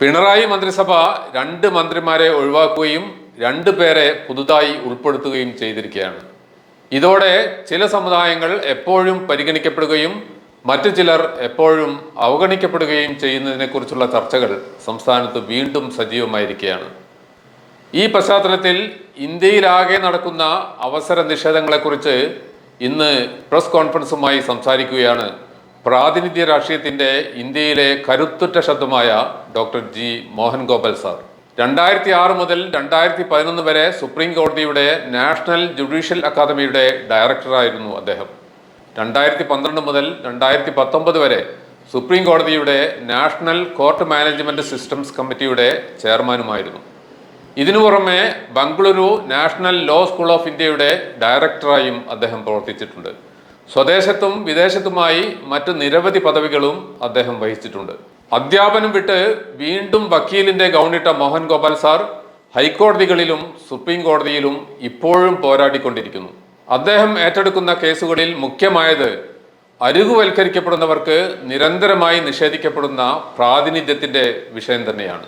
പിണറായി മന്ത്രിസഭ രണ്ട് മന്ത്രിമാരെ ഒഴിവാക്കുകയും രണ്ട് പേരെ പുതുതായി ഉൾപ്പെടുത്തുകയും ചെയ്തിരിക്കുകയാണ്. ഇതോടെ ചില സമുദായങ്ങൾ എപ്പോഴും പരിഗണിക്കപ്പെടുകയും മറ്റു ചിലർ എപ്പോഴും അവഗണിക്കപ്പെടുകയും ചെയ്യുന്നതിനെക്കുറിച്ചുള്ള ചർച്ചകൾ സംസ്ഥാനത്ത് വീണ്ടും സജീവമായിരിക്കുകയാണ്. ഈ പശ്ചാത്തലത്തിൽ ഇന്ത്യയിലാകെ നടക്കുന്ന അവസര നിഷേധങ്ങളെക്കുറിച്ച് ഇന്ന് പ്രസ് കോൺഫറൻസുമായി സംസാരിക്കുകയാണ് പ്രാതിനിധ്യ രാഷ്ട്രീയത്തിന്റെ ഇന്ത്യയിലെ കരുത്തുറ്റ ശബ്ദമായ doctor G Mohan Gopal sir. രണ്ടായിരത്തി ആറ് മുതൽ രണ്ടായിരത്തി പതിനൊന്ന് വരെ സുപ്രീം കോടതിയുടെ നാഷണൽ ജുഡീഷ്യൽ അക്കാദമിയുടെ ഡയറക്ടറായിരുന്നു അദ്ദേഹം. രണ്ടായിരത്തി പന്ത്രണ്ട് മുതൽ രണ്ടായിരത്തി പത്തൊമ്പത് വരെ സുപ്രീം കോടതിയുടെ നാഷണൽ കോർട്ട് മാനേജ്മെന്റ് സിസ്റ്റംസ് കമ്മിറ്റിയുടെ ചെയർമാനുമായിരുന്നു. ഇതിനു പുറമെ Bengaluru national law school of ഇന്ത്യയുടെ ഡയറക്ടറായും അദ്ദേഹം പ്രവർത്തിച്ചിട്ടുണ്ട്. സ്വദേശത്തും വിദേശത്തുമായി മറ്റ് നിരവധി പദവികളും അദ്ദേഹം വഹിച്ചിട്ടുണ്ട്. അധ്യാപനം വിട്ട് വീണ്ടും വക്കീലിന്റെ ഗൗണിട്ട മോഹൻ ഗോപാൽ സാർ ഹൈക്കോടതികളിലും സുപ്രീം കോടതിയിലും ഇപ്പോഴും പോരാടിക്കൊണ്ടിരിക്കുന്നു. അദ്ദേഹം ഏറ്റെടുക്കുന്ന കേസുകളിൽ മുഖ്യമായത് അരുകുവൽക്കരിക്കപ്പെടുന്നവർക്ക് നിരന്തരമായി നിഷേധിക്കപ്പെടുന്ന പ്രാതിനിധ്യത്തിന്റെ വിഷയം തന്നെയാണ്.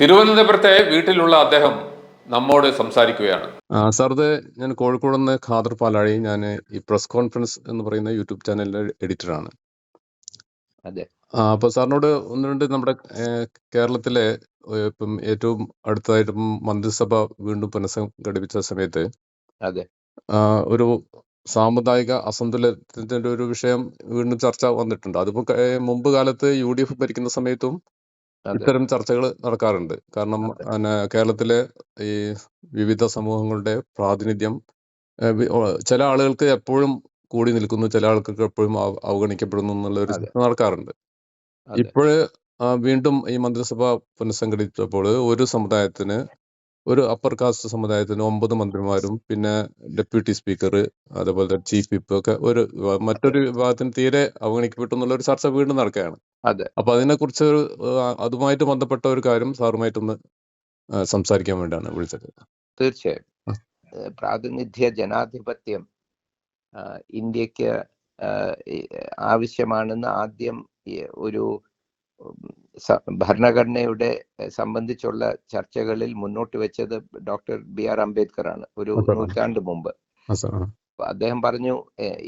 തിരുവനന്തപുരത്തെ വീട്ടിലുള്ള അദ്ദേഹം നമ്മോട് സംസാരിക്കുകയാണ് സാർ ഇത് ഞാൻ കോഴിക്കോട് നിന്ന് ഖാദർ പാലാഴി ഞാൻ ഈ പ്രസ് കോൺഫറൻസ് എന്ന് പറയുന്ന യൂട്യൂബ് ചാനലിലെ എഡിറ്ററാണ് അതെ. അപ്പൊ സാറിനോട് ഒന്ന് രണ്ട് നമ്മുടെ കേരളത്തിലെ ഇപ്പം ഏറ്റവും അടുത്തതായിട്ട് മന്ത്രിസഭ വീണ്ടും പുനഃസംഘടിപ്പിച്ച സമയത്ത് അതെ. ഒരു സാമുദായിക അസന്തുലനത്തിന്റെ ഒരു വിഷയം വീണ്ടും ചർച്ച വന്നിട്ടുണ്ട് അതിപ്പോ മുമ്പ് കാലത്ത് യു ഡി എഫ് ഭരിക്കുന്ന സമയത്തും. ഇത്തരം ചർച്ചകൾ നടക്കാറുണ്ട്. കാരണം പിന്നെ കേരളത്തിലെ ഈ വിവിധ സമൂഹങ്ങളുടെ പ്രാതിനിധ്യം ചില ആളുകൾക്ക് എപ്പോഴും കൂടി നിൽക്കുന്നു ചില ആൾക്കാർക്ക് എപ്പോഴും അവഗണിക്കപ്പെടുന്നു എന്നുള്ള ഒരു ചർച്ച നടക്കാറുണ്ട്. ഇപ്പോഴ് വീണ്ടും ഈ മന്ത്രിസഭ പുനഃസംഘടിപ്പിച്ചപ്പോൾ ഒരു സമുദായത്തിന് ഒരു അപ്പർ കാസ്റ്റ് സമുദായത്തിന് ഒമ്പത് മന്ത്രിമാരും പിന്നെ ഡെപ്യൂട്ടി സ്പീക്കർ അതുപോലെ ചീഫ് വിപ്പ് ഒക്കെ ഒരു മറ്റൊരു വിഭാഗത്തിന് തീരെ അവഗണിക്കപ്പെട്ടു എന്നുള്ള ഒരു ചർച്ച വീണ്ടും നടക്കുകയാണ് അതെ. അപ്പൊ അതിനെക്കുറിച്ച് ഒരു അതുമായിട്ട് ബന്ധപ്പെട്ട ഒരു കാര്യം സാറുമായിട്ടൊന്ന് സംസാരിക്കാൻ വേണ്ടിയാണ് വിളിച്ചത് തീർച്ചയായും. പ്രാതിനിധ്യ ജനാധിപത്യം ഇന്ത്യയ്ക്ക് ആവശ്യമാണെന്ന് ആദ്യം ഒരു ഭരണഘടനയുടെ സംബന്ധിച്ചുള്ള ചർച്ചകളിൽ മുന്നോട്ട് വെച്ചത് ഡോക്ടർ ബി ആർ അംബേദ്കർ ആണ് ഒരു. നൂറ്റാണ്ട് മുമ്പ് അദ്ദേഹം പറഞ്ഞു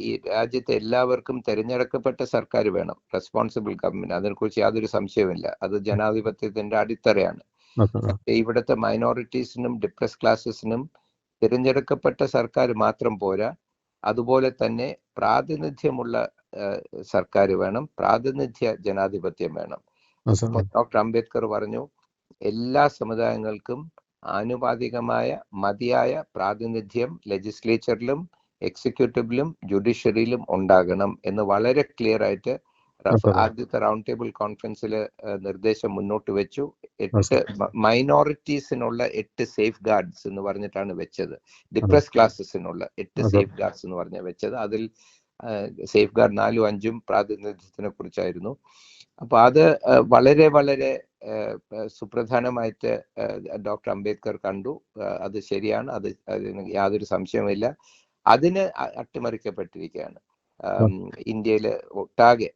ഈ രാജ്യത്തെ എല്ലാവർക്കും തിരഞ്ഞെടുക്കപ്പെട്ട സർക്കാർ വേണം റെസ്പോൺസിബിൾ ഗവൺമെന്റ് അതിനെക്കുറിച്ച് യാതൊരു സംശയവുമില്ല അത് ജനാധിപത്യത്തിന്റെ അടിത്തറയാണ്. ഇവിടുത്തെ മൈനോറിറ്റീസിനും ഡിപ്രസ് ക്ലാസ്സസിനും തിരഞ്ഞെടുക്കപ്പെട്ട സർക്കാർ മാത്രം പോരാ അതുപോലെ തന്നെ പ്രാതിനിധ്യമുള്ള സർക്കാർ വേണം പ്രാതിനിധ്യ ജനാധിപത്യം വേണം. ഡോക്ടർ അംബേദ്കർ പറഞ്ഞു എല്ലാ സമുദായങ്ങൾക്കും ആനുപാതികമായ മതിയായ പ്രാതിനിധ്യം ലെജിസ്ലേച്ചറിലും എക്സിക്യൂട്ടീവിലും ജുഡീഷ്യറിയിലും ഉണ്ടാകണം എന്ന് വളരെ ക്ലിയർ ആയിട്ട് ആദ്യത്തെ റൗണ്ട് ടേബിൾ കോൺഫറൻസിൽ നിർദ്ദേശം മുന്നോട്ട് വെച്ചു. എട്ട്. മൈനോറിറ്റീസിനുള്ള എട്ട് സേഫ് ഗാർഡ്സ് എന്ന് പറഞ്ഞിട്ടാണ് വെച്ചത്. ഡിപ്രസ് ക്ലാസസിനുള്ള എട്ട് സേഫ് ഗാർഡ്സ് എന്ന് പറഞ്ഞ വെച്ചത്. അതിൽ സേഫ് ഗാർഡ് നാലും അഞ്ചും പ്രാതിനിധ്യത്തിനെ കുറിച്ചായിരുന്നു അപ്പൊ അത് വളരെ വളരെ സുപ്രധാനമായിട്ട് ഡോക്ടർ അംബേദ്കർ കണ്ടു. അത് ശരിയാണ്. അത് അതിന് യാതൊരു സംശയവുമില്ല. അതിന് അട്ടിമറിക്കപ്പെട്ടിരിക്കുകയാണ്. ഇന്ത്യയിലെ ഇന്ത്യയിൽ ഒട്ടാകെ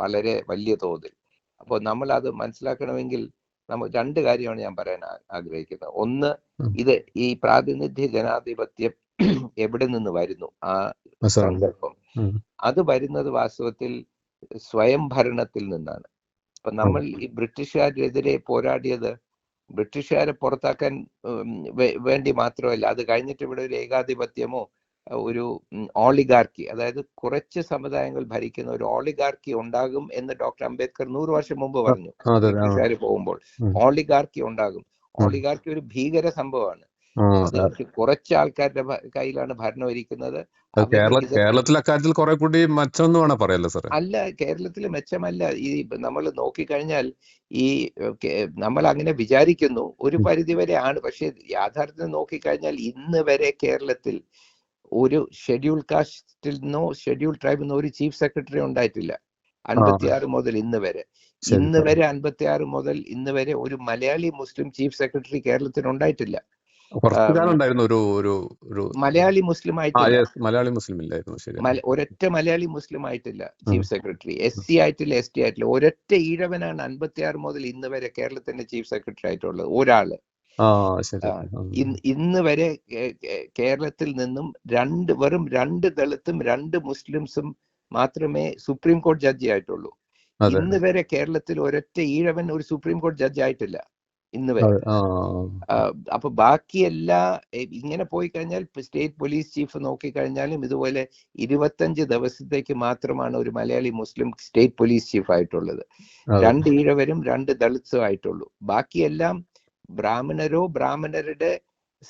വളരെ വലിയ തോതിൽ. അപ്പോൾ നമ്മൾ അത് മനസ്സിലാക്കണമെങ്കിൽ നമ്മൾ രണ്ട് കാര്യമാണ് ഞാൻ പറയാൻ ആഗ്രഹിക്കുന്നത്. ഒന്ന് ഇത് ഈ പ്രാതിനിധ്യ ജനാധിപത്യം എവിടെ നിന്ന് വരുന്നു ആ ഉം. അത് വരുന്നത് വാസ്തവത്തിൽ സ്വയം ഭരണത്തിൽ നിന്നാണ് അപ്പൊ നമ്മൾ ഈ ബ്രിട്ടീഷുകാരെതിരെ പോരാടിയത് ബ്രിട്ടീഷുകാരെ പുറത്താക്കാൻ വേണ്ടി മാത്രമല്ല അത് കഴിഞ്ഞിട്ട് ഇവിടെ ഒരു ഏകാധിപത്യമോ ഒരു ഓളിഗാർക്കി അതായത് കുറച്ച് സമുദായങ്ങൾ ഭരിക്കുന്ന ഒരു ഓളിഗാർക്കി ഉണ്ടാകും എന്ന് ഡോക്ടർ അംബേദ്കർ നൂറ് വർഷം മുമ്പ് പറഞ്ഞു. ബ്രിട്ടീഷുകാർ പോകുമ്പോൾ ഓളിഗാർക്കി ഉണ്ടാകും. ഓളിഗാർക്കി ഒരു ഭീകര സംഭവമാണ്. കുറച്ച് ആൾക്കാരുടെ കയ്യിലാണ് ഭരണം ഇരിക്കുന്നത്. കാര്യത്തിൽ കേരളത്തിൽ അക്കാര്യത്തിൽ കുറെ കൂടി മെച്ചമെന്ന് വേണം പറയല്ലോ സാർ അല്ല കേരളത്തിൽ മെച്ചമല്ല. ഈ നമ്മൾ നോക്കിക്കഴിഞ്ഞാൽ ഈ നമ്മൾ അങ്ങനെ വിചാരിക്കുന്നു. ഒരു. പരിധി വരെ ആണ് പക്ഷെ യാഥാർത്ഥ്യം നോക്കിക്കഴിഞ്ഞാൽ ഇന്ന് വരെ കേരളത്തിൽ ഒരു ഷെഡ്യൂൾ കാസ്റ്റിൽ നിന്നോ ഷെഡ്യൂൾ ട്രൈബിൽ നിന്നോ ഒരു ചീഫ് സെക്രട്ടറി ഉണ്ടായിട്ടില്ല. അൻപത്തിയാറ് മുതൽ ഇന്ന് വരെ. ഇന്ന്. വരെ അൻപത്തിയാറ് മുതൽ ഇന്ന് വരെ ഒരു മലയാളി മുസ്ലിം ചീഫ് സെക്രട്ടറി കേരളത്തിൽ ഉണ്ടായിട്ടില്ല. ഒരു ഒരു ഒരു മലയാളി മുസ്ലിം ആയിട്ട് മലയാളി മുസ്ലിം ഇല്ലായിരുന്നു ശരി ഒരൊറ്റ മലയാളി മുസ്ലിം ആയിട്ടില്ല ചീഫ് സെക്രട്ടറി. എസ് സി ആയിട്ടില്ല എസ് ടി ആയിട്ടില്ല. ഒരൊറ്റ ഈഴവനാണ് അൻപത്തി ആറ് മുതൽ ഇന്ന് വരെ കേരളത്തിന്റെ ചീഫ് സെക്രട്ടറി ആയിട്ടുള്ളത് ഒരാൾ. ഇന്ന് വരെ കേരളത്തിൽ നിന്നും രണ്ട് വെറും രണ്ട് ദളിത്തും രണ്ട് മുസ്ലിംസും മാത്രമേ സുപ്രീം കോടതി ജഡ്ജി ആയിട്ടുള്ളൂ. ഇന്ന് വരെ കേരളത്തിൽ ഒരൊറ്റ ഈഴവൻ ഒരു സുപ്രീം കോടതി ജഡ്ജി ആയിട്ടില്ല. ഇന്ന് വരെ അപ്പൊ ബാക്കി എല്ലാ ഇങ്ങനെ പോയി കഴിഞ്ഞാൽ സ്റ്റേറ്റ് പോലീസ് ചീഫ് നോക്കിക്കഴിഞ്ഞാലും ഇതുപോലെ ഇരുപത്തഞ്ച് ദിവസത്തേക്ക് മാത്രമാണ് ഒരു മലയാളി മുസ്ലിം സ്റ്റേറ്റ് പോലീസ് ചീഫ് ആയിട്ടുള്ളത്. രണ്ട് ഈഴവരും രണ്ട് ദളിത്സും ആയിട്ടുള്ളൂ. ബാക്കിയെല്ലാം ബ്രാഹ്മണരോ ബ്രാഹ്മണരുടെ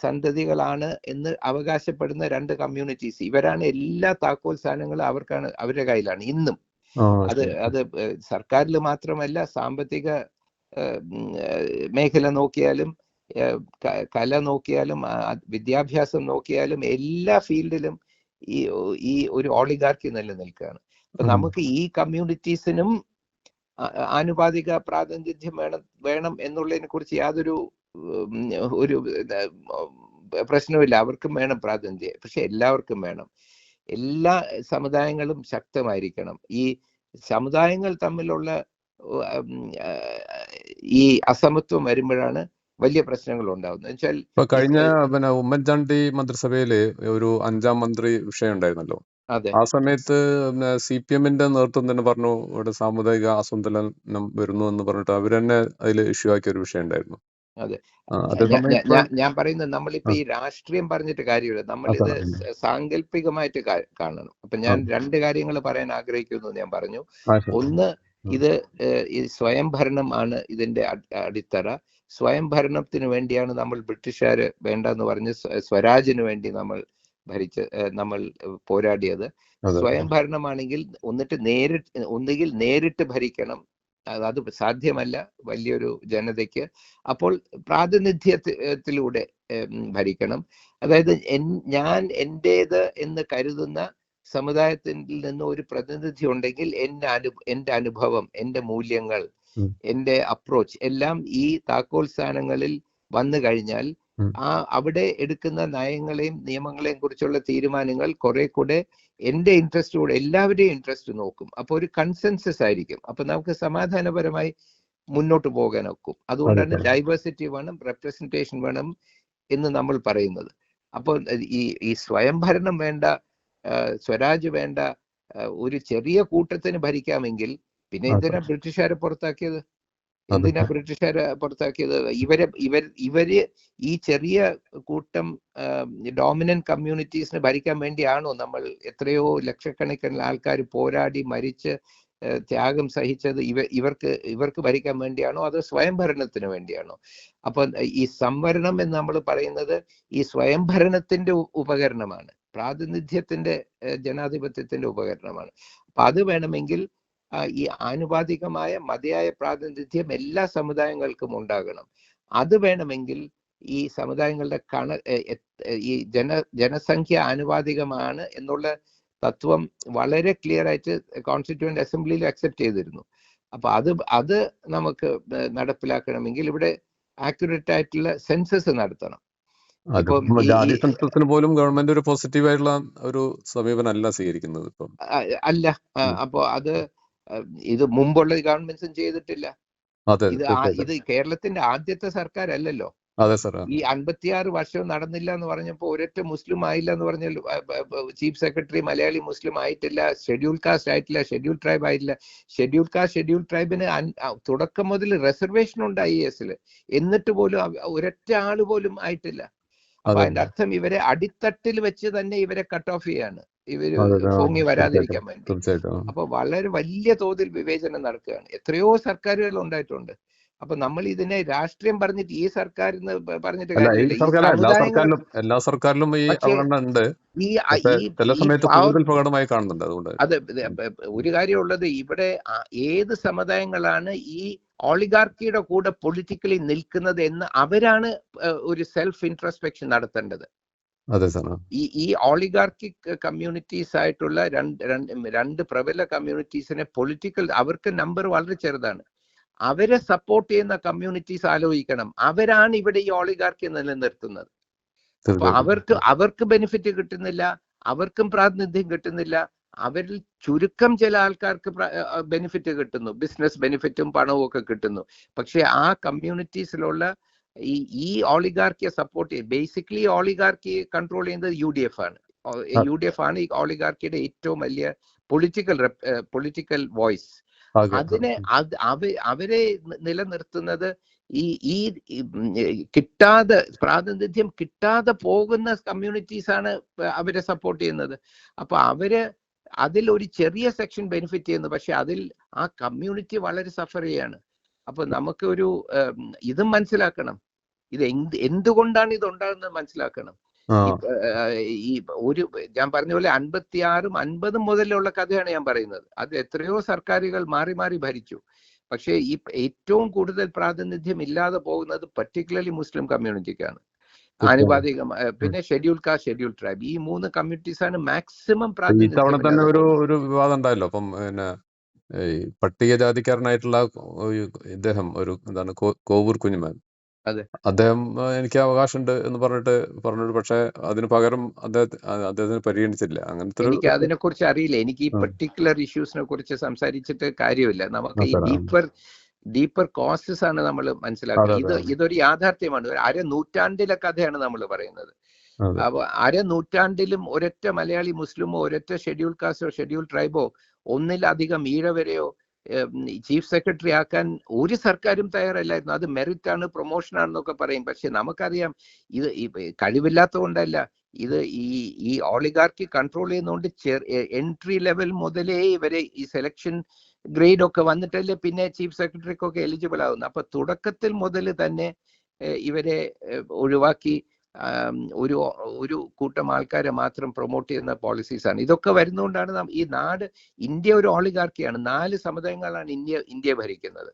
സന്തതികളാണ് എന്ന് അവകാശപ്പെടുന്ന രണ്ട് കമ്മ്യൂണിറ്റീസ്. ഇവരാണ് എല്ലാ താക്കോൽ സാധനങ്ങളും അവർക്കാണ് അവരുടെ കയ്യിലാണ്. ഇന്നും. അത് അത് സർക്കാരിൽ മാത്രമല്ല സാമ്പത്തിക മേഖല നോക്കിയാലും കല നോക്കിയാലും വിദ്യാഭ്യാസം നോക്കിയാലും എല്ലാ ഫീൽഡിലും ഈ ഈ ഒരു ഓളിഗാർക്കി നിലനിൽക്കുകയാണ്. അപ്പൊ നമുക്ക് ഈ കമ്മ്യൂണിറ്റീസിനും ആനുപാതിക പ്രാതിനിധ്യം വേണം വേണം എന്നുള്ളതിനെ കുറിച്ച് യാതൊരു ഒരു പ്രശ്നമില്ല അവർക്കും വേണം പ്രാതിനിധ്യം. പക്ഷെ എല്ലാവർക്കും വേണം. എല്ലാ സമുദായങ്ങളും ശക്തമായിരിക്കണം. ഈ സമുദായങ്ങൾ തമ്മിലുള്ള ഈ അസമത്വം വരുമ്പോഴാണ് വലിയ പ്രശ്നങ്ങൾ ഉണ്ടാവുന്നത് വെച്ചാൽ ഇപ്പൊ കഴിഞ്ഞ പിന്നെ ഉമ്മൻചാണ്ടി മന്ത്രിസഭയിൽ ഒരു അഞ്ചാം മന്ത്രി വിഷയം ഉണ്ടായിരുന്നല്ലോ അതെ. ആ സമയത്ത് സി പി എമ്മിന്റെ നേതൃത്വം തന്നെ പറഞ്ഞു ഇവിടെ സാമുദായിക അസന്തുലനം വരുന്നു എന്ന് പറഞ്ഞിട്ട് അവർ തന്നെ അതിൽ ഇഷ്യൂ ആക്കിയ ഒരു വിഷയം ഉണ്ടായിരുന്നു അതെ. ഞാൻ പറയുന്നത് നമ്മളിപ്പോ ഈ രാഷ്ട്രീയം പറഞ്ഞിട്ട് കാര്യമില്ല. നമ്മളിത്. സാങ്കല്പികമായിട്ട് കാണണം. അപ്പൊ ഞാൻ രണ്ട് കാര്യങ്ങൾ പറയാൻ ആഗ്രഹിക്കുന്നു ഞാൻ പറഞ്ഞു. ഒന്ന്. ഇത് സ്വയംഭരണമാണ് ഈ സ്വയം ആണ് ഇതിന്റെ അടി- അടിത്തറ. സ്വയംഭരണത്തിന് വേണ്ടിയാണ് നമ്മൾ ബ്രിട്ടീഷുകാര് വേണ്ടെന്ന് പറഞ്ഞ് സ്വ- സ്വരാജിന് വേണ്ടി നമ്മൾ ഭരിച്ച് നമ്മൾ പോരാടിയത്. സ്വയംഭരണമാണെങ്കിൽ സ്വയം ഒന്നിട്ട് നേരിട്ട് ഒന്നുകിൽ നേരിട്ട് ഭരിക്കണം. അത് അത് സാധ്യമല്ല വലിയൊരു ജനതയ്ക്ക്. അപ്പോൾ പ്രാതിനിധ്യത്തിലൂടെ ഭരിക്കണം. അതായത് ഞാൻ എന്റേത് എന്ന് കരുതുന്ന സമുദായത്തിൽ നിന്ന് ഒരു പ്രതിനിധി ഉണ്ടെങ്കിൽ എന്റെ അനു എന്റെ അനുഭവം എന്റെ മൂല്യങ്ങൾ എന്റെ എന്റെ അപ്രോച്ച് എല്ലാം ഈ താക്കോൽ സ്ഥാനങ്ങളിൽ വന്നു കഴിഞ്ഞാൽ ആ അവിടെ എടുക്കുന്ന നയങ്ങളെയും നിയമങ്ങളെയും കുറിച്ചുള്ള തീരുമാനങ്ങൾ കുറെ കൂടെ എന്റെ ഇൻട്രസ്റ്റോടെ എല്ലാവരുടെയും ഇൻട്രസ്റ്റ് നോക്കും. അപ്പൊ ഒരു കൺസെൻസസ് ആയിരിക്കും. അപ്പൊ നമുക്ക് സമാധാനപരമായി മുന്നോട്ട് പോകാൻ ഒക്കും. അതുകൊണ്ടാണ് ഡൈവേഴ്സിറ്റി വേണം റെപ്രസെന്റേഷൻ വേണം എന്ന് നമ്മൾ പറയുന്നത്. അപ്പോൾ ഈ ഈ സ്വയംഭരണം വേണ്ട സ്വരാജ് വേണ്ട ഒരു ചെറിയ കൂട്ടത്തിന് ഭരിക്കാമെങ്കിൽ പിന്നെ. എന്തിനാ ബ്രിട്ടീഷുകാരെ പുറത്താക്കിയത്. എന്തിനാ ബ്രിട്ടീഷുകാരെ പുറത്താക്കിയത് ഇവരെ ഇവർ ഇവർ ഈ ചെറിയ കൂട്ടം ഡോമിനന്റ് കമ്മ്യൂണിറ്റീസിന് ഭരിക്കാൻ വേണ്ടിയാണോ നമ്മൾ എത്രയോ ലക്ഷക്കണക്കിന് ആൾക്കാർ പോരാടി മരിച്ച് ത്യാഗം സഹിച്ചത് ഇവ ഇവർക്ക് ഇവർക്ക് ഭരിക്കാൻ വേണ്ടിയാണോ അതോ സ്വയംഭരണത്തിന് വേണ്ടിയാണോ അപ്പൊ ഈ സംവരണം എന്ന് നമ്മൾ പറയുന്നത് ഈ സ്വയംഭരണത്തിന്റെ ഉപകരണമാണ് പ്രാതിനിധ്യത്തിന്റെ ജനാധിപത്യത്തിന്റെ ഉപകരണമാണ്. അപ്പൊ അത് വേണമെങ്കിൽ ഈ ആനുപാതികമായ മതിയായ പ്രാതിനിധ്യം എല്ലാ സമുദായങ്ങൾക്കും ഉണ്ടാകണം. അത് വേണമെങ്കിൽ ഈ സമുദായങ്ങളുടെ കണ ഈ ജന ജനസംഖ്യ ആനുപാതികമാണ് എന്നുള്ള തത്വം വളരെ ക്ലിയർ ആയിട്ട് കോൺസ്റ്റിറ്റ്യൂവന്റ് അസംബ്ലിയിൽ അക്സെപ്റ്റ് ചെയ്തിരുന്നു. അപ്പൊ അത് അത് നമുക്ക് നടപ്പിലാക്കണമെങ്കിൽ ഇവിടെ ആക്യുറേറ്റ് ആയിട്ടുള്ള സെൻസസ് നടത്തണം അത് ഇപ്പം ഇപ്പം ഈ- ജാതി സെൻസസിന് പോലും ഗവൺമെന്റ് ഒരു പോസിറ്റീവ് ആയിട്ടുള്ള ഒരു സമീപനമല്ല സ്വീകരിക്കുന്നത് ഇപ്പം. അല്ല. അപ്പോ അത് ഇത് മുമ്പുള്ള ഗവൺമെന്റ്സും ചെയ്തിട്ടില്ല. ഇത് ഇത് കേരളത്തിന്റെ ആദ്യത്തെ സർക്കാരല്ലല്ലോ. അതെ സാർ ഈ അൻപത്തിയാറ് വർഷവും നടന്നില്ല എന്ന് പറഞ്ഞപ്പോ ഒരൊറ്റ മുസ്ലിം ആയില്ല എന്ന് പറഞ്ഞ ചീഫ് സെക്രട്ടറി മലയാളി മുസ്ലിം ആയിട്ടില്ല ഷെഡ്യൂൾ കാസ്റ്റ് ആയിട്ടില്ല ഷെഡ്യൂൾ ട്രൈബ് ആയിട്ടില്ല. ഷെഡ്യൂൾ കാസ്റ്റ് ഷെഡ്യൂൾ ട്രൈബിന് തുടക്കം മുതൽ റിസർവേഷൻ ഉണ്ട് ഐ എസിൽ എന്നിട്ട് പോലും ഒരൊറ്റ ആൾ പോലും ആയിട്ടില്ല. അപ്പൊ അതെ. അതിന്റെ അർത്ഥം ഇവരെ അടിത്തട്ടിൽ വെച്ച് തന്നെ ഇവരെ കട്ട് ഓഫ് ചെയ്യാണ്. ഇവർ ഭൂമി വരാതിരിക്കാൻ വേണ്ടി. അപ്പൊ വളരെ വലിയ തോതിൽ വിവേചനം നടക്കുകയാണ്. എത്രയോ സർക്കാരുകൾ ഉണ്ടായിട്ടുണ്ട്. അപ്പൊ നമ്മൾ ഇതിനെ രാഷ്ട്രീയം പറഞ്ഞിട്ട് ഈ സർക്കാർ എന്ന് പറഞ്ഞിട്ട് കാര്യമില്ല. എല്ലാ സർക്കാരിലും ഈ ഉണ്ട് ഈ പക്ഷെ ചില സമയത്ത് കൂടുതൽ പ്രകടമായി കാണുന്നുണ്ട് അതുകൊണ്ട്. അത് ഒരു കാര്യമുള്ളത് ഇവിടെ ഏത് സമുദായങ്ങളാണ് ഈ ഓളിഗാർക്കിയുടെ കൂടെ പൊളിറ്റിക്കലി നിൽക്കുന്നത് എന്ന് അവരാണ് ഒരു സെൽഫ് ഇൻട്രസ്പെക്ഷൻ നടത്തേണ്ടത്. അതെ സാർ. ഈ ഈ ഓളിഗാർക്കിക് കമ്മ്യൂണിറ്റീസ് ആയിട്ടുള്ള രണ്ട് രണ്ട് രണ്ട് പ്രബല കമ്മ്യൂണിറ്റീസിനെ പൊളിറ്റിക്കൽ അവർക്ക് നമ്പർ വളരെ ചെറുതാണ്. അവരെ സപ്പോർട്ട് ചെയ്യുന്ന കമ്മ്യൂണിറ്റീസ് ആലോചിക്കണം. അവരാണ് ഇവിടെ ഈ ഓളിഗാർക്കി നിലനിർത്തുന്നത്. അവർക്ക് അവർക്ക് ബെനിഫിറ്റ് കിട്ടുന്നില്ല അവർക്കും പ്രാതിനിധ്യം കിട്ടുന്നില്ല അവരിൽ ചുരുക്കം ചില ആൾക്കാർക്ക് ബെനിഫിറ്റ് കിട്ടുന്നു. ബിസിനസ് ബെനിഫിറ്റും പണവും ഒക്കെ കിട്ടുന്നു. പക്ഷെ ആ കമ്മ്യൂണിറ്റീസിലുള്ള ഈ ഈ ഓളിഗാർക്കിയെ സപ്പോർട്ട് ചെയ്യും ബേസിക്കലി ഓളിഗാർക്കി കൺട്രോൾ ചെയ്യുന്നത് യു ഡി എഫ് ആണ്. യു ഡി എഫ് ആണ് ഈ ഓളിഗാർക്കിയുടെ ഏറ്റവും വലിയ പൊളിറ്റിക്കൽ പൊളിറ്റിക്കൽ വോയിസ്. അതിനെ അത് അവ അവരെ നിലനിർത്തുന്നത് ഈ ഈ കിട്ടാതെ പ്രാതിനിധ്യം കിട്ടാതെ പോകുന്ന കമ്മ്യൂണിറ്റീസ് ആണ് അവരെ സപ്പോർട്ട് ചെയ്യുന്നത്. അപ്പൊ അവർ അതിൽ ഒരു ചെറിയ സെക്ഷൻ ബെനിഫിറ്റ് ചെയ്യുന്നു. പക്ഷെ അതിൽ ആ കമ്മ്യൂണിറ്റി വളരെ സഫർ ചെയ്യാണ്. അപ്പൊ നമുക്ക് ഒരു ഇതും മനസ്സിലാക്കണം. ഇത് എന്ത് എന്തുകൊണ്ടാണ് ഇത് ഉണ്ടാകുന്നത് മനസ്സിലാക്കണം. ഈ, ഒരു ഞാൻ പറഞ്ഞ പോലെ അൻപത്തിയാറും അൻപതും മുതലുള്ള കഥയാണ് ഞാൻ പറയുന്നത്. അത് എത്രയോ സർക്കാരുകൾ മാറി മാറി ഭരിച്ചു. പക്ഷേ ഈ ഏറ്റവും കൂടുതൽ പ്രാതിനിധ്യം ഇല്ലാതെ പോകുന്നത് പർട്ടിക്കുലർലി മുസ്ലിം കമ്മ്യൂണിറ്റിക്കാണ് ആനുപാതിക പിന്നെ ഷെഡ്യൂൾ കാസ്റ്റ് ഷെഡ്യൂൾ ട്രൈബ് ഈ മൂന്ന് കമ്മ്യൂണിറ്റീസ് ആണ് മാക്സിമം തവണ തന്നെ പ്രാതിനിധ്യം ഒരു ഒരു വിവാദം ഉണ്ടായല്ലോ. അപ്പം പിന്നെ പട്ടികജാതിക്കാരനായിട്ടുള്ള ഇദ്ദേഹം ഒരു എന്താണ് കോവൂർ കുഞ്ഞുമാൻ. അദ്ദേഹം എനിക്ക് അവകാശമുണ്ട് എന്ന് പറഞ്ഞിട്ട് പറഞ്ഞിട്ട് പക്ഷെ അതിന് പകരം അദ്ദേഹത്തെ അദ്ദേഹത്തിന് പരിഗണിച്ചില്ല. അങ്ങനത്തെ എനിക്ക് അതിനെ കുറിച്ച് അറിയില്ല. എനിക്ക് ഈ. പെർട്ടിക്കുലർ ഇഷ്യൂസിനെ കുറിച്ച് സംസാരിച്ചിട്ട് കാര്യമില്ല. നമുക്ക് ഈ. ഡീപ്പർ ഡീപ്പർ കോസസ് ആണ് നമ്മൾ മനസ്സിലാക്കുന്നത് ഇത് ഇതൊരു യാഥാർത്ഥ്യമാണ്. ഒരു അര നൂറ്റാണ്ടിലെ കഥയാണ് നമ്മൾ പറയുന്നത്. അപ്പൊ അര നൂറ്റാണ്ടിലും ഒരൊറ്റ മലയാളി മുസ്ലിമോ ഒരൊറ്റ ഷെഡ്യൂൾ കാസ്റ്റോ ഷെഡ്യൂൾ ട്രൈബോ ഒന്നിലധികം ഈഴവരെയോ ചീഫ് സെക്രട്ടറി ആക്കാൻ ഒരു സർക്കാരും തയ്യാറല്ലായിരുന്നു. അത് മെറിറ്റ് ആണ് പ്രൊമോഷൻ ആണെന്നൊക്കെ പറയും. പക്ഷെ നമുക്കറിയാം ഇത് ഈ കഴിവില്ലാത്തതുകൊണ്ടല്ല ഇത് ഈ ഈ ഓളിഗാർക്കി കൺട്രോൾ ചെയ്യുന്നതുകൊണ്ട് എൻട്രി ലെവൽ മുതലേ ഇവരെ ഈ സെലക്ഷൻ ഗ്രേഡ് ഒക്കെ വന്നിട്ടല്ലേ പിന്നെ ചീഫ് സെക്രട്ടറിക്കൊക്കെ എലിജിബിൾ ആവുന്നത് അപ്പൊ തുടക്കത്തിൽ മുതൽ തന്നെ ഇവരെ ഒഴിവാക്കി ഒരു ഒരു കൂട്ടം ആൾക്കാരെ മാത്രം പ്രൊമോട്ട് ചെയ്യുന്ന പോളിസീസാണ് ഇതൊക്കെ വരുന്നതുകൊണ്ടാണ് നാം ഈ നാട് ഇന്ത്യ ഒരു ഓളിഗാർക്കിയാണ്. നാല് സമുദായങ്ങളാണ് ഇന്ത്യ ഇന്ത്യ ഭരിക്കുന്നത്.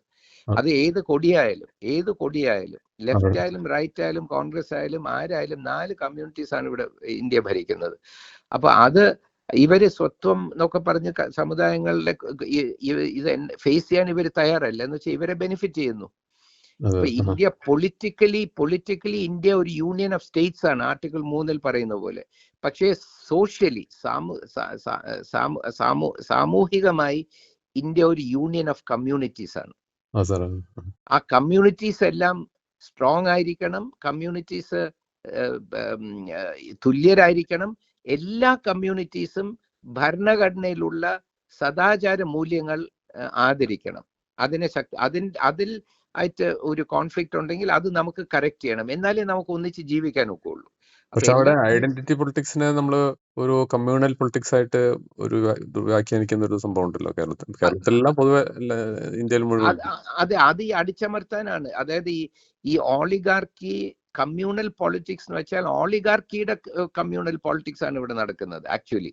അത്. ഏത് കൊടിയായാലും ഏത് കൊടിയായാലും ലെഫ്റ്റ് ആയാലും റൈറ്റ് ആയാലും കോൺഗ്രസ് ആയാലും ആരായാലും നാല് കമ്മ്യൂണിറ്റീസ് ആണ് ഇവിടെ ഇന്ത്യ ഭരിക്കുന്നത്. അപ്പൊ അത് ഇവർ സ്വത്വം എന്നൊക്കെ പറഞ്ഞ് സമുദായങ്ങളിലെ ഇത് ഫേസ് ചെയ്യാൻ ഇവർ തയ്യാറല്ല. എന്ന് വെച്ചാൽ ഇവരെ ബെനിഫിറ്റ് ചെയ്യുന്നു. ഇപ്പൊ ഇന്ത്യ പൊളിറ്റിക്കലി പൊളിറ്റിക്കലി ഇന്ത്യ ഒരു യൂണിയൻ ഓഫ് സ്റ്റേറ്റ്സ് ആണ് ആർട്ടിക്കിൾ മൂന്നിൽ പറയുന്ന പോലെ. പക്ഷേ സോഷ്യലി സാമൂഹികമായി ഇന്ത്യ ഒരു യൂണിയൻ ഓഫ് കമ്മ്യൂണിറ്റീസ് ആണ്. ആ, കമ്മ്യൂണിറ്റീസ് എല്ലാം സ്ട്രോങ് ആയിരിക്കണം കമ്മ്യൂണിറ്റീസ് തുല്യരായിരിക്കണം. എല്ലാ കമ്മ്യൂണിറ്റീസും ഭരണഘടനയിലുള്ള സദാചാര മൂല്യങ്ങൾ ആദരിക്കണം. അതിനെ ശക്തി അതിൽ ആയിട്ട് ഒരു കോൺഫ്ലിക്റ്റ് ഉണ്ടെങ്കിൽ അത് നമുക്ക് കറക്റ്റ് ചെയ്യണം. എന്നാലേ നമുക്ക് ഒന്നിച്ച് ജീവിക്കാൻ ഒക്കുള്ളൂ പക്ഷെ അവിടെ ഐഡന്റിറ്റി പൊളിറ്റിക്സിനെ നമ്മൾ ഒരു കമ്മ്യൂണൽ പൊളിറ്റിക്സ് ആയിട്ട് ഒരു വ്യാ- വ്യാഖ്യാനിക്കുന്ന ഒരു സംഭവം ഉണ്ടല്ലോ കേരളത്തിൽ. കേരളത്തിലെല്ലാം പൊതുവെ ഇന്ത്യയിൽ മുഴുവൻ അത് അതെ ഈ അടിച്ചമർത്താനാണ്. അതായത് ഈ ഈ ഓളിഗാർക്കി കമ്മ്യൂണൽ പൊളിറ്റിക്സ് എന്ന് വെച്ചാൽ ഓളിഗാർക്കിയുടെ കമ്മ്യൂണൽ പൊളിറ്റിക്സ് ആണ് ഇവിടെ നടക്കുന്നത് ആക്ച്വലി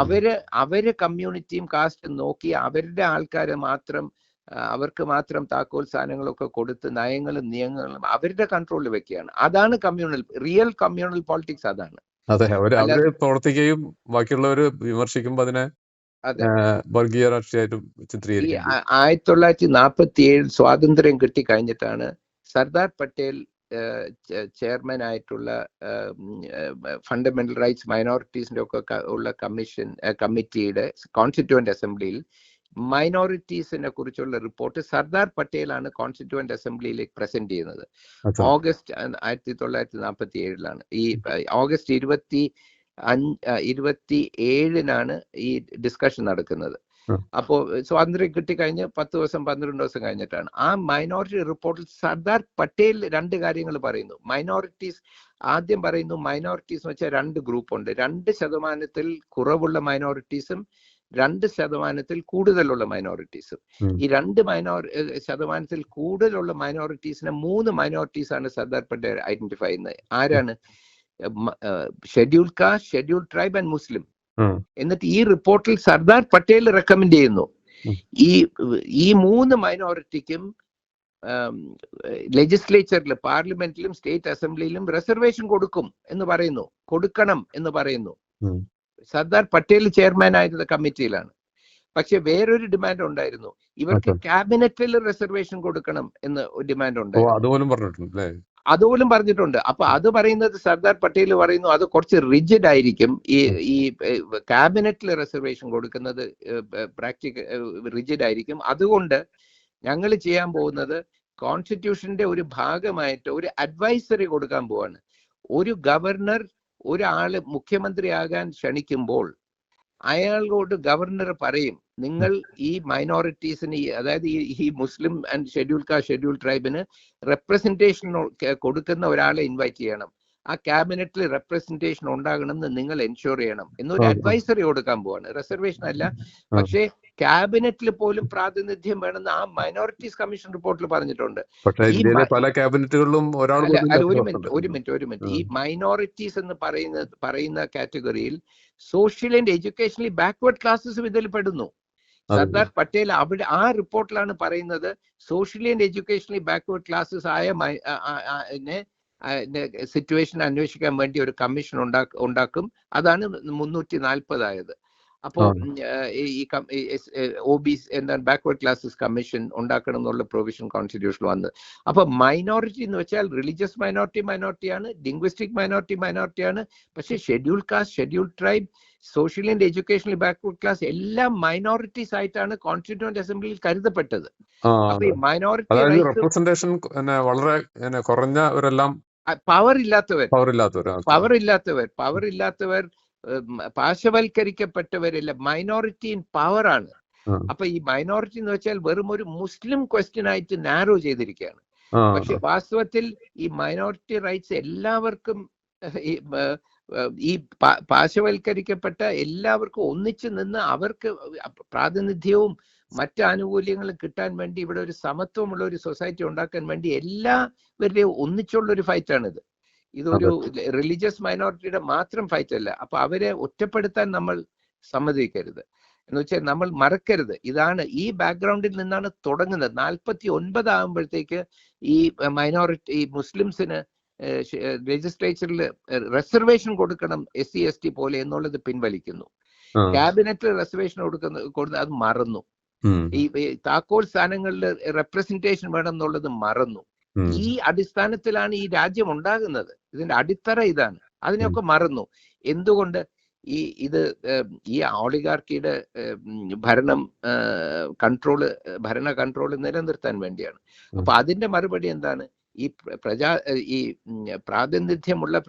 അവർ അവർ കമ്മ്യൂണിറ്റിയും കാസ്റ്റും നോക്കി അവരുടെ ആൾക്കാരെ മാത്രം അവർക്ക് മാത്രം താക്കോൽ സാധനങ്ങളൊക്കെ കൊടുത്ത് നയങ്ങളും നിയമങ്ങളും അവരുടെ കൺട്രോളിൽ വെക്കുകയാണ്. അതാണ് കമ്മ്യൂണൽ റിയൽ കമ്മ്യൂണൽ പോളിറ്റിക്സ് അതാണ്. അതെ അവർ അവർ പ്രവർത്തിക്കുകയും ബാക്കിയുള്ളവർ വിമർശിക്കുമ്പോൾ അതിനെ വർഗീയ രാഷ്ട്രീയമായിട്ട് ചിത്രീകരിക്കും. ആയിരത്തി തൊള്ളായിരത്തി നാൽപ്പത്തി ഏഴ് സ്വാതന്ത്ര്യം കിട്ടി കഴിഞ്ഞിട്ടാണ് സർദാർ പട്ടേൽ ചെയർമാൻ ആയിട്ടുള്ള ഫണ്ടമെന്റൽ റൈറ്റ്സ് മൈനോറിറ്റീസിന്റെ ഒക്കെ ഉള്ള കമ്മീഷൻ കമ്മിറ്റിയുടെ കോൺസ്റ്റിറ്റ്യൂവന്റ് അസംബ്ലിയിൽ മൈനോറിറ്റീസിനെ കുറിച്ചുള്ള റിപ്പോർട്ട് സർദാർ പട്ടേലാണ് കോൺസ്റ്റിറ്റ്യൂവന്റ് അസംബ്ലിയിലേക്ക് പ്രസന്റ് ചെയ്യുന്നത്. ഓഗസ്റ്റ് ആയിരത്തി തൊള്ളായിരത്തി നാൽപ്പത്തി ഏഴിലാണ് ഈ ഓഗസ്റ്റ് ഇരുപത്തി അഞ്ച് ഇരുപത്തി ഏഴിനാണ് ഈ ഡിസ്കഷൻ നടക്കുന്നത്. അപ്പോ സ്വാതന്ത്ര്യം കിട്ടിക്കഴിഞ്ഞ് പത്ത് ദിവസം പന്ത്രണ്ട് ദിവസം കഴിഞ്ഞിട്ടാണ്. ആ മൈനോറിറ്റി റിപ്പോർട്ടിൽ സർദാർ പട്ടേൽ രണ്ട് കാര്യങ്ങൾ പറയുന്നു. മൈനോറിറ്റീസ് ആദ്യം പറയുന്നു മൈനോറിറ്റീസ് എന്ന് വെച്ചാൽ രണ്ട് ഗ്രൂപ്പ് ഉണ്ട്. രണ്ട് ശതമാനത്തിൽ കുറവുള്ള മൈനോറിറ്റീസും രണ്ട് ശതമാനത്തിൽ കൂടുതലുള്ള മൈനോറിറ്റീസും ഈ രണ്ട് മൈനോർ ഏഹ് ശതമാനത്തിൽ കൂടുതലുള്ള മൈനോറിറ്റീസിനെ മൂന്ന് മൈനോറിറ്റീസ് ആണ് സർദാർ പട്ടേൽ ഐഡന്റിഫൈ ചെയ്യുന്നത്. ആരാണ്? Schedule caste schedule tribe and മുസ്ലിം എന്നിട്ട് ഈ റിപ്പോർട്ടിൽ സർദാർ പട്ടേൽ റെക്കമെൻഡ് ചെയ്യുന്നു. ഈ ഈ മൂന്ന് മൈനോറിറ്റിക്കും ലെജിസ്ലേച്ചറിൽ പാർലമെന്റിലും സ്റ്റേറ്റ് അസംബ്ലിയിലും റിസർവേഷൻ കൊടുക്കും എന്ന് പറയുന്നു. കൊടുക്കണം എന്ന് പറയുന്നു. സർദാർ പട്ടേൽ ചെയർമാൻ ആയിരുന്ന കമ്മിറ്റിയിലാണ്. പക്ഷെ വേറൊരു ഡിമാൻഡ് ഉണ്ടായിരുന്നു. ഇവർക്ക്. ക്യാബിനറ്റിൽ റിസർവേഷൻ കൊടുക്കണം എന്ന് ഡിമാൻഡ് ഓ ഉണ്ടായിരുന്നു. അതുപോലും പറഞ്ഞിട്ടുണ്ട് അല്ലേ? അതുപോലും പറഞ്ഞിട്ടുണ്ട്. അപ്പൊ അത് പറയുന്നത് സർദാർ പട്ടേൽ പറയുന്നു അത് കുറച്ച് റിജിഡ് ആയിരിക്കും. ഈ ഈ ക്യാബിനറ്റിൽ റിസർവേഷൻ കൊടുക്കുന്നത് പ്രാക്ടിക്കൽ റിജിഡ് ആയിരിക്കും. അതുകൊണ്ട് ഞങ്ങൾ ചെയ്യാൻ പോകുന്നത് കോൺസ്റ്റിറ്റ്യൂഷന്റെ ഒരു ഭാഗമായിട്ട് ഒരു അഡ്വൈസറി കൊടുക്കാൻ പോവാണ്. ഒരു ഗവർണർ ഒരാൾ മുഖ്യമന്ത്രിയാകാൻ ക്ഷണിക്കുമ്പോൾ അയാളോട് ഗവർണർ പറയും നിങ്ങൾ ഈ മൈനോറിറ്റീസിന് അതായത് ഈ മുസ്ലിം ആൻഡ് ഷെഡ്യൂൾ കാസ്റ്റ് ഷെഡ്യൂൾ ട്രൈബിന് റെപ്രസെന്റേഷൻ കൊടുക്കുന്ന ഒരാളെ ഇൻവൈറ്റ് ചെയ്യണം. ആ ക്യാബിനറ്റിൽ റെപ്രസെന്റേഷൻ ഉണ്ടാകണമെന്ന് നിങ്ങൾ എൻഷുർ ചെയ്യണം. എന്നൊരു. അഡ്വൈസറി കൊടുക്കാൻ പോവാണ്. റിസർവേഷൻ അല്ല. പക്ഷേ ക്യാബിനറ്റിൽ പോലും പ്രാതിനിധ്യം വേണമെന്ന് ആ മൈനോറിറ്റീസ് കമ്മീഷൻ റിപ്പോർട്ടിൽ പറഞ്ഞിട്ടുണ്ട്. പക്ഷേ പല ക്യാബിനറ്റുകളിലും ഒരാൾ ഒരു മിനിറ്റ് ഒരു മിനിറ്റ് ഒരു മിനിറ്റ്. ഈ മൈനോറിറ്റീസ് എന്ന് പറയുന്ന പറയുന്ന കാറ്റഗറിയിൽ സോഷ്യൽ ആൻഡ് എഡ്യൂക്കേഷണലി ബാക്ക്വേർഡ് ക്ലാസ്സസും ഇതിൽ പെടുന്നു. സർദാർ പട്ടേൽ അവിടെ ആ റിപ്പോർട്ടിലാണ് പറയുന്നത് socially and educationally backward classes ആയ സിറ്റുവേഷൻ അന്വേഷിക്കാൻ വേണ്ടി ഒരു കമ്മീഷൻ ഉണ്ടാക്കും. അതാണ് മുന്നൂറ്റി നാൽപ്പതായത് അപ്പോൾ ഈ ഒ ബി എന്താണ് ബാക്ക്വേർഡ് ക്ലാസസ് കമ്മീഷൻ ഉണ്ടാക്കണം എന്നുള്ള പ്രൊവിഷൻ കോൺസ്റ്റിറ്റ്യൂഷൻ വന്നത് അപ്പൊ മൈനോറിറ്റി എന്ന് വെച്ചാൽ റിലീജിയസ് മൈനോറിറ്റി മൈനോറിറ്റിയാണ് ലിംഗ്വിസ്റ്റിക് മൈനോറിറ്റി മൈനോറിറ്റിയാണ് പക്ഷേ schedule caste schedule tribe social and educational backward class എല്ലാം മൈനോറിറ്റീസ് ആയിട്ടാണ് കോൺസ്റ്റിറ്റ്യൂന്റ് അസംബ്ലിയിൽ കരുതപ്പെട്ടത്. അപ്പൊ ഈ മൈനോറിറ്റി റെപ്രസെന്റേഷൻ വളരെ കുറഞ്ഞവരെല്ലാം പവർ ഇല്ലാത്തവർ പവർ ഇല്ലാത്തവർ പവർ ഇല്ലാത്തവർ പവർ ഇല്ലാത്തവർ പാർശ്വവൽക്കരിക്കപ്പെട്ടവരല്ല മൈനോറിറ്റി ഇൻ പവർ ആണ്. അപ്പൊ ഈ മൈനോറിറ്റി എന്ന് വെച്ചാൽ വെറും ഒരു മുസ്ലിം ക്വസ്റ്റ്യൻ ആയിട്ട് നാരോ ചെയ്തിരിക്കുകയാണ് പക്ഷെ വാസ്തവത്തിൽ ഈ മൈനോറിറ്റി റൈറ്റ്സ് എല്ലാവർക്കും ഈ പാർശ്വവൽക്കരിക്കപ്പെട്ട എല്ലാവർക്കും ഒന്നിച്ചു നിന്ന് അവർക്ക് പ്രാതിനിധ്യവും മറ്റ് ആനുകൂല്യങ്ങളും കിട്ടാൻ വേണ്ടി ഇവിടെ ഒരു സമത്വമുള്ള ഒരു സൊസൈറ്റി ഉണ്ടാക്കാൻ വേണ്ടി എല്ലാവരുടെയും ഒന്നിച്ചുള്ള ഒരു ഫൈറ്റാണിത് ഇതൊരു റിലീജിയസ് മൈനോറിറ്റിയുടെ മാത്രം ഫൈറ്റ് അല്ല. അപ്പൊ അവരെ ഒറ്റപ്പെടുത്താൻ നമ്മൾ സമ്മതിക്കരുത്. എന്ന് വെച്ചാൽ നമ്മൾ മറക്കരുത്. ഇതാണ് ഈ ബാക്ക്ഗ്രൗണ്ടിൽ നിന്നാണ് തുടങ്ങുന്നത്. നാൽപ്പത്തി ഒൻപത് ആകുമ്പോഴത്തേക്ക് ഈ മൈനോറിറ്റി ഈ മുസ്ലിംസിന് ലെജിസ്ലേച്ചറിൽ റിസർവേഷൻ കൊടുക്കണം എസ് സി എസ് ടി പോലെ എന്നുള്ളത് പിൻവലിക്കുന്നു. ക്യാബിനറ്റിൽ റിസർവേഷൻ കൊടുക്കുന്ന കൊടുത്ത് അത് മറന്നു. ഈ താക്കോൽ സ്ഥാനങ്ങളിൽ റെപ്രസെന്റേഷൻ വേണം എന്നുള്ളത് മറന്നു. ഈ അടിസ്ഥാനത്തിലാണ് ഈ രാജ്യം ഉണ്ടാകുന്നത്. ഇതിന്റെ അടിത്തറ ഇതാണ്. അതിനെയൊക്കെ മറന്നു. എന്തുകൊണ്ട് ഈ ഇത് ഈ ഓളിഗാർക്കിയുടെ ഭരണം കൺട്രോൾ ഭരണ കൺട്രോൾ നിലനിർത്താൻ വേണ്ടിയാണ്. അപ്പൊ അതിന്റെ മറുപടി എന്താണ്? ഈ പ്രജാ ഈ പ്രാതിനിധ്യമുള്ള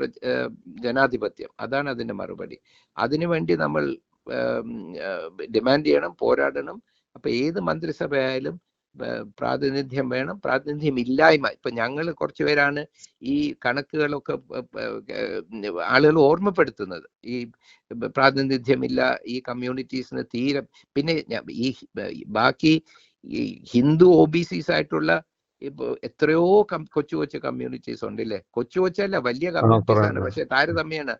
ജനാധിപത്യം. അതാണ് അതിന്റെ മറുപടി. അതിനുവേണ്ടി നമ്മൾ ഡിമാൻഡ് ചെയ്യണം പോരാടണം. അപ്പൊ ഏത് മന്ത്രിസഭയായാലും ഏർ, പ്രാതിനിധ്യം വേണം. പ്രാതിനിധ്യം ഇല്ലായ്മ ഇപ്പൊ ഞങ്ങൾ കുറച്ചു പേരാണ് ഈ കണക്കുകളൊക്കെ ആളുകൾ ഓർമ്മപ്പെടുത്തുന്നത്. ഈ പ്രാതിനിധ്യമില്ല ഈ കമ്മ്യൂണിറ്റീസിന് തീരെ പിന്നെ ഈ ബാക്കി ഈ ഹിന്ദു ഒ ബി സിസ് ആയിട്ടുള്ള ഇപ്പൊ എത്രയോ കൊച്ചു കൊച്ചു കമ്മ്യൂണിറ്റീസ് ഉണ്ട് അല്ലെ കൊച്ചു കൊച്ചല്ല വലിയ കമ്മ്യൂണിറ്റീസ് ആണ്. പക്ഷെ താരതമ്യേന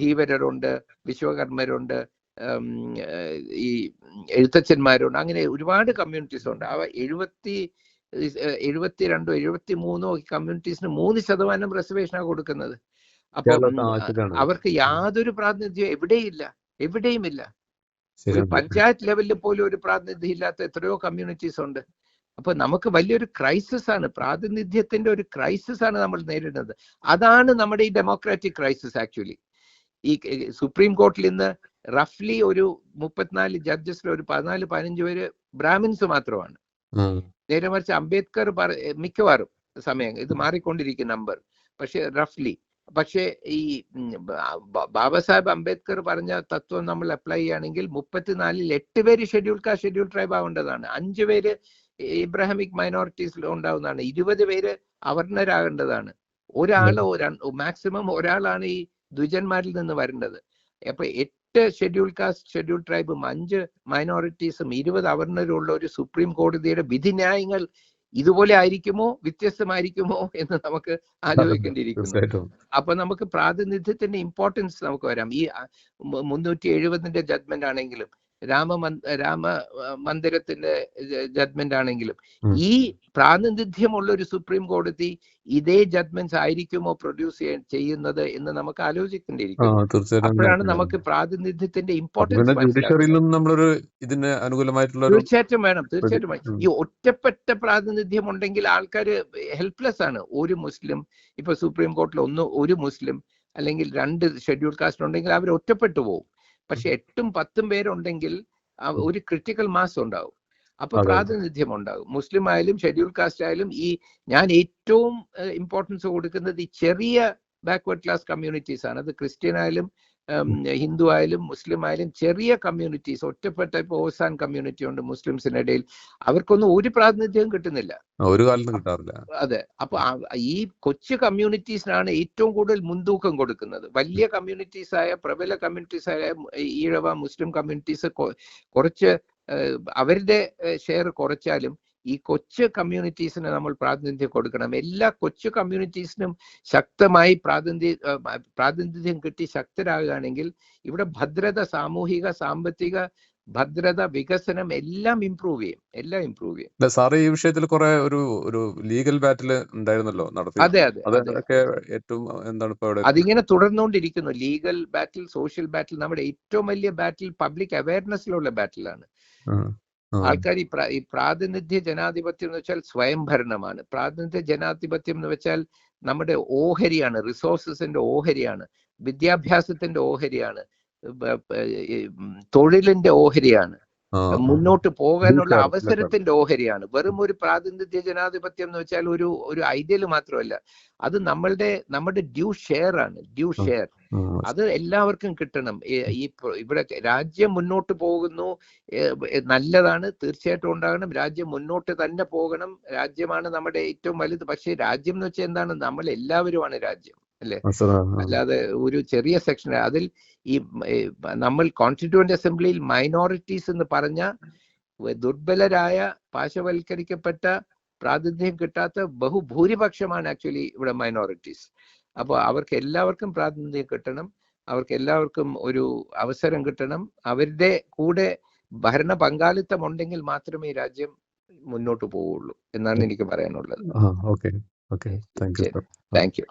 ധീവരരുണ്ട് വിശ്വകർമ്മരുണ്ട് ഈ എഴുത്തച്ഛന്മാരുണ്ട്. അങ്ങനെ ഒരുപാട് കമ്മ്യൂണിറ്റീസ് ഉണ്ട്. അവ എഴുപത്തി ഏർ, എഴുപത്തിരണ്ടോ എഴുപത്തി മൂന്നോ കമ്മ്യൂണിറ്റീസിന് മൂന്ന് ശതമാനം റിസർവേഷനാണ് കൊടുക്കുന്നത്. അപ്പൊ. അവർക്ക് യാതൊരു പ്രാതിനിധ്യവും എവിടെയില്ല എവിടെയുമില്ല ഒരു പഞ്ചായത്ത് ലെവലിൽ പോലും ഒരു പ്രാതിനിധ്യം ഇല്ലാത്ത എത്രയോ കമ്മ്യൂണിറ്റീസ് ഉണ്ട്. അപ്പൊ നമുക്ക് വലിയൊരു ക്രൈസിസ് ആണ്. പ്രാതിനിധ്യത്തിന്റെ ഒരു ക്രൈസിസ് ആണ് നമ്മൾ നേരിടുന്നത്. അതാണ് നമ്മുടെ ഈ ഡെമോക്രാറ്റിക് ക്രൈസിസ് ആക്ച്വലി ഈ സുപ്രീം കോർട്ടിൽ ഇന്ന് റഫ്ലി ഒരു മുപ്പത്തിനാല് ജഡ്ജസിൽ ഒരു പതിനാല് പതിനഞ്ച് പേര് ബ്രാഹ്മിൻസ് മാത്രമാണ്. നേരെ മറിച്ച് അംബേദ്കർ മിക്കവാറും സമയം ഇത് മാറിക്കൊണ്ടിരിക്കും നമ്പർ. പക്ഷെ റഫ്ലി. പക്ഷേ ഈ ബാബാ സാഹേബ് അംബേദ്കർ പറഞ്ഞ തത്വം നമ്മൾ അപ്ലൈ ചെയ്യുകയാണെങ്കിൽ മുപ്പത്തിനാലിൽ എട്ട് പേര് ഷെഡ്യൂൾ കാസ്റ്റ് ഷെഡ്യൂൾ ട്രൈബ് ആവേണ്ടതാണ്. അഞ്ച് പേര് ഇബ്രാഹിമിക് മൈനോറിറ്റീസിൽ ഉണ്ടാവുന്നതാണ്. ഇരുപത് പേര് അവർണരാകേണ്ടതാണ്. ഒരാളോ മാക്സിമം ഒരാളാണ് ഈ ദ്വിജന്മാരിൽ നിന്ന് വരേണ്ടത്. അപ്പൊ എട്ട് ഷെഡ്യൂൾ കാസ്റ്റ് ഷെഡ്യൂൾ ട്രൈബും അഞ്ച് മൈനോറിറ്റീസും ഇരുപത് അവർണരുള്ള ഒരു സുപ്രീം കോടതിയുടെ വിധിന്യായങ്ങൾ ഇതുപോലെ ആയിരിക്കുമോ? വ്യത്യസ്തമായിരിക്കുമോ? എന്ന് നമുക്ക് ആലോചിക്കേണ്ടിയിരിക്കുന്നു. അപ്പൊ നമുക്ക് പ്രാതിനിധ്യത്തിന്റെ ഇമ്പോർട്ടൻസ് നമുക്ക് വരാം. ഈ മുന്നൂറ്റി എഴുപതിന്റെ ജഡ്മെന്റ് ആണെങ്കിലും രാമ രാമ മന്ദിരത്തിന്റെ ജഡ്മെന്റ് ആണെങ്കിലും. ഈ പ്രാതിനിധ്യമുള്ള ഒരു സുപ്രീം കോടതി ഇതേ ജഡ്മെന്റ്സ് ആയിരിക്കുമോ പ്രൊഡ്യൂസ് ചെയ്യുന്നത് എന്ന് നമുക്ക് ആലോചിക്കേണ്ടിയിരിക്കും അപ്പോഴാണ് നമുക്ക് പ്രാതിനിധ്യത്തിന്റെ ഇമ്പോർട്ടൻസ് നമ്മളൊരു ഇതിന് അനുകൂലമായിട്ടുള്ള തീർച്ചയായിട്ടും വേണം തീർച്ചയായിട്ടും ഈ ഒറ്റപ്പെട്ട പ്രാതിനിധ്യം ഉണ്ടെങ്കിൽ ആൾക്കാർ ഹെൽപ്ലെസ് ആണ്. ഒരു മുസ്ലിം ഇപ്പൊ സുപ്രീം കോർട്ടിൽ ഒന്ന് ഒരു മുസ്ലിം അല്ലെങ്കിൽ രണ്ട് ഷെഡ്യൂൾ കാസ്റ്റ് ഉണ്ടെങ്കിൽ അവർ ഒറ്റപ്പെട്ടു പോകും പക്ഷെ എട്ടും പത്തും പേരുണ്ടെങ്കിൽ ഒരു ക്രിട്ടിക്കൽ മാസ് ഉണ്ടാവും. അപ്പൊ. പ്രാതിനിധ്യം ഉണ്ടാകും. മുസ്ലിം ആയാലും ഷെഡ്യൂൾ കാസ്റ്റ് ആയാലും ഈ ഞാൻ ഏറ്റവും ഇമ്പോർട്ടൻസ് കൊടുക്കുന്നത് ഈ ചെറിയ ബാക്ക്വേർഡ് ക്ലാസ് കമ്മ്യൂണിറ്റീസ് ആണ്. അത് ക്രിസ്ത്യൻ ആയാലും ഹിന്ദു ആയാലും മുസ്ലിം ആയാലും ചെറിയ കമ്മ്യൂണിറ്റീസ് ഒറ്റപ്പെട്ട ഇപ്പൊ ഓസാൻ കമ്മ്യൂണിറ്റി ഉണ്ട് മുസ്ലിംസിനിടയിൽ അവർക്കൊന്നും ഒരു പ്രാതിനിധ്യവും കിട്ടുന്നില്ല. ഒരു കാലത്തും കിട്ടാറില്ല. അതെ. അപ്പൊ ഈ കൊച്ചു കമ്മ്യൂണിറ്റീസിനാണ് ഏറ്റവും കൂടുതൽ മുൻതൂക്കം കൊടുക്കുന്നത്. വലിയ കമ്മ്യൂണിറ്റീസ് ആയ പ്രബല കമ്മ്യൂണിറ്റീസ് ആയ ഈഴവ മുസ്ലിം കമ്മ്യൂണിറ്റീസ് കുറച്ച് അവരുടെ ഷെയർ കുറച്ചാലും ഈ കൊച്ചു കമ്മ്യൂണിറ്റീസിന് നമ്മൾ പ്രാതിനിധ്യം കൊടുക്കണം. എല്ലാ കൊച്ചു കമ്മ്യൂണിറ്റീസിനും ശക്തമായി പ്രാതിനിധ്യ പ്രാതിനിധ്യം കിട്ടി ശക്തരാകുകയാണെങ്കിൽ ഇവിടെ ഭദ്രത സാമൂഹിക സാമ്പത്തിക ഭദ്രത വികസനം എല്ലാം ഇംപ്രൂവ് ചെയ്യും. എല്ലാം ഇംപ്രൂവ് ചെയ്യും. സാറ് ഈ വിഷയത്തിൽ കുറെ ഒരു ഒരു ലീഗൽ ബാറ്റിൽ ഉണ്ടായിരുന്നല്ലോ നടത്തി. അതെ അതെ അതൊക്കെ ഏറ്റവും എന്താണ് ഇപ്പൊ അതിങ്ങനെ തുടർന്നുകൊണ്ടിരിക്കുന്നു. ലീഗൽ ബാറ്റിൽ സോഷ്യൽ ബാറ്റിൽ നമ്മുടെ ഏറ്റവും വലിയ ബാറ്റിൽ പബ്ലിക് അവയർനെസ്സിലുള്ള ബാറ്റിലാണ് ആൾക്കാർ ഈ ഈ പ്രാതിനിധ്യ ജനാധിപത്യം എന്ന് വെച്ചാൽ സ്വയംഭരണമാണ് പ്രാതിനിധ്യ ജനാധിപത്യം എന്ന് വെച്ചാൽ നമ്മുടെ ഓഹരിയാണ് റിസോഴ്സസിന്റെ ഓഹരിയാണ് വിദ്യാഭ്യാസത്തിന്റെ ഓഹരിയാണ് തൊഴിലിന്റെ ഓഹരിയാണ്. മുന്നോട്ട് പോകാനുള്ള അവസരത്തിന്റെ ഓഹരിയാണ്. വെറും ഒരു പ്രാതിനിധ്യ ജനാധിപത്യം എന്ന് വെച്ചാൽ ഒരു ഒരു ഐഡിയൽ മാത്രമല്ല. അത് നമ്മളുടെ നമ്മുടെ ഡ്യൂ ഷെയർ ആണ്. Due share. അത് എല്ലാവർക്കും കിട്ടണം. ഈ- ഇവിടെ രാജ്യം മുന്നോട്ട് പോകുന്നു നല്ലതാണ് തീർച്ചയായിട്ടും ഉണ്ടാകണം. രാജ്യം മുന്നോട്ട് തന്നെ പോകണം. രാജ്യമാണ് നമ്മുടെ ഏറ്റവും വലുത്. പക്ഷേ രാജ്യം എന്ന് വെച്ചാൽ എന്താണ്? നമ്മൾ എല്ലാവരുമാണ് രാജ്യം. അല്ലെ. അല്ലാതെ ഒരു ചെറിയ സെക്ഷൻ അതിൽ ഈ നമ്മൾ കോൺസ്റ്റിറ്റ്യൂവന്റ് അസംബ്ലിയിൽ മൈനോറിറ്റീസ് എന്ന് പറഞ്ഞ ദുർബലരായ പാശവൽക്കരിക്കപ്പെട്ട പ്രാതിനിധ്യം കിട്ടാത്ത ബഹുഭൂരിപക്ഷമാണ് ആക്ച്വലി ഇവിടെ മൈനോറിറ്റീസ്. അപ്പോൾ അവർക്ക് എല്ലാവർക്കും പ്രാതിനിധ്യം കിട്ടണം അവർക്ക് എല്ലാവർക്കും ഒരു അവസരം കിട്ടണം അവരുടെ കൂടെ ഭരണ പങ്കാളിത്തം ഉണ്ടെങ്കിൽ മാത്രമേ ഈ രാജ്യം മുന്നോട്ട് പോവുള്ളൂ എന്നാണ് എനിക്ക് പറയാനുള്ളത്. Thank you.